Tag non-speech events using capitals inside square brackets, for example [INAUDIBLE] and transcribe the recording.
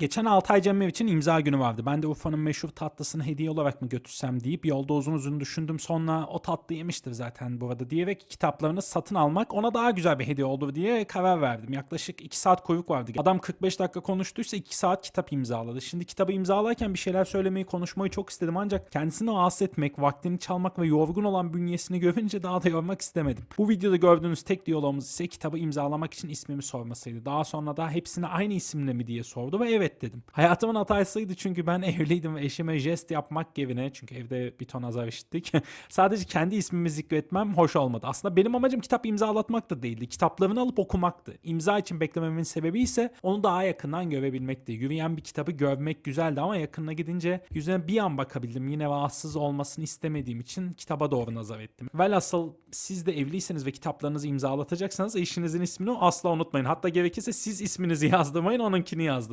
Geçen Altay Cemmev için imza günü vardı. Ben de Urfa'nın meşhur tatlısını hediye olarak mı götürsem deyip yolda uzun uzun düşündüm. Sonra o tatlı yemiştir zaten burada diyerek kitaplarını satın almak ona daha güzel bir hediye olur diye karar verdim. Yaklaşık 2 saat kuyruk vardı. Adam 45 dakika konuştuysa 2 saat kitap imzaladı. Şimdi kitabı imzalarken bir şeyler söylemeyi, konuşmayı çok istedim ancak kendisini rahatsız etmek, vaktini çalmak ve yorgun olan bünyesini [LAUGHS] görünce daha da yormak istemedim. Bu videoda gördüğünüz tek diyalogumuz ise kitabı imzalamak için ismimi sormasıydı. Daha sonra da hepsine aynı isimle mi diye sordu ve evet dedim. Hayatımın hatasıydı çünkü ben [LAUGHS] evliydim ve eşime jest yapmak yerine çünkü evde bir ton azar işittik. [LAUGHS] sadece kendi ismimi zikretmem hoş olmadı. Aslında benim amacım kitap imzalatmak da değildi. Kitaplarını alıp okumaktı. İmza için beklememin sebebi ise onu daha yakından görebilmekti. Yürüyen bir kitabı görmek güzeldi ama yakınına gidince yüzüne bir an bakabildim. Yine rahatsız olmasını istemediğim için kitaba doğru nazar ettim. Velhasıl siz de evliyseniz ve kitaplarınızı imzalatacaksanız eşinizin ismini asla unutmayın. Hatta gerekirse siz isminizi [LAUGHS] yazdırmayın onunkini yazdırın.